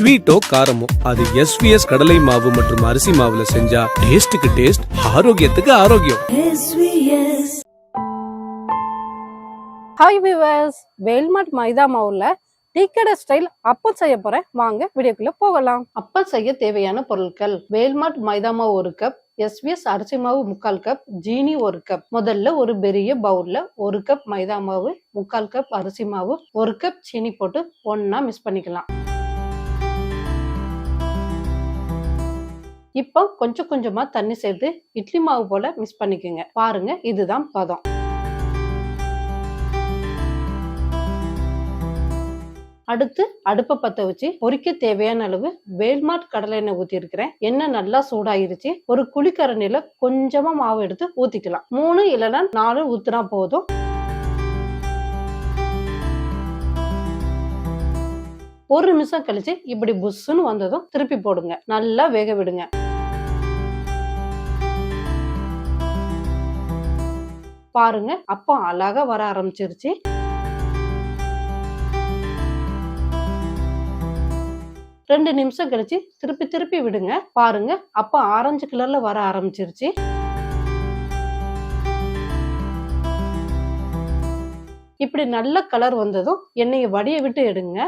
ஸ்வீட்டோ காரமோ அது எஸ்விஎஸ் கடலை மாவு மற்றும் அரிசி மாவுல செஞ்சா டேஸ்டுக்கு டேஸ்ட் ஆரோக்கியத்துக்கு ஆரோக்கியம். ஹாய் விவர்ஸ் வேல்மாட் மைதா மாவுல டீக்கடை ஸ்டைல் அப்பம் செய்ய போறேன். வாங்க வீடியோக்குள்ள போகலாம். அப்பம் செய்ய தேவையான பொருட்கள் வேல்மாட் மைதா மாவு ஒரு கப் எஸ்விஎஸ் அரிசி மாவு முக்கால் கப் ஜீனி ஒரு கப் முதல்ல ஒரு பெரிய பவுல்ல ஒரு கப் மைதா மாவு முக்கால் கப் அரிசி மாவு ஒரு கப் சீனி போட்டு ஒண்ணா மிக்ஸ் பண்ணிக்கலாம். இப்போ கொஞ்சம் கொஞ்சமா தண்ணி சேர்த்து இட்லி மாவு போல மிக்ஸ் பண்ணிக்கோங்க. பாருங்க இதுதான் பதம். அடுத்து அடுப்பை பற்ற வச்சு பொரிக்க தேவையான அளவு வேல்மாட் கடலை எண்ணெய் ஊத்தி இருக்கிறேன் எண்ணெய் நல்லா சூடாயிருச்சு. ஒரு குழிக்கரண்டில கொஞ்சமா மாவு எடுத்து ஊத்திக்கலாம். மூணு இல்லைன்னா நாலு ஊத்துனா போதும். ஒரு நிமிஷம் கழிச்சு இப்படி புஷ்ஷுன்னு வந்ததும் திருப்பி போடுங்க. நல்லா வேக விடுங்க. பாருங்க அப்போ அழகா வர ஆரம்பிச்சிருச்சு. ரெண்டு நிமிஷம் கழிச்சு திருப்பி திருப்பி விடுங்க. பாருங்க அப்ப ஆரஞ்சு கலர்ல வர ஆரம்பிச்சிருச்சு. இப்படி நல்ல கலர் வந்ததும் எண்ணெயை வடிய விட்டு எடுங்க.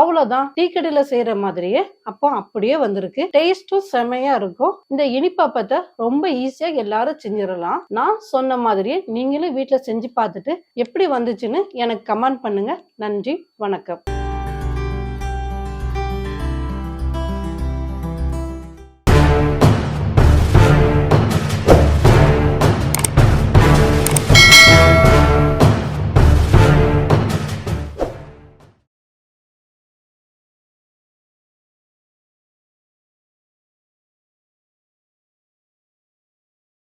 அவ்வளவுதான். டீ கடையில செய்யற மாதிரியே அப்போ அப்படியே வந்திருக்கு. டேஸ்டும் செமையா இருக்கும். இந்த இனிப்பாப்பத்தை ரொம்ப ஈஸியா எல்லாரும் செஞ்சிடலாம். நான் சொன்ன மாதிரியே நீங்களும் வீட்டில் செஞ்சு பார்த்துட்டு எப்படி வந்துச்சுன்னு எனக்கு கமெண்ட் பண்ணுங்க. நன்றி வணக்கம்.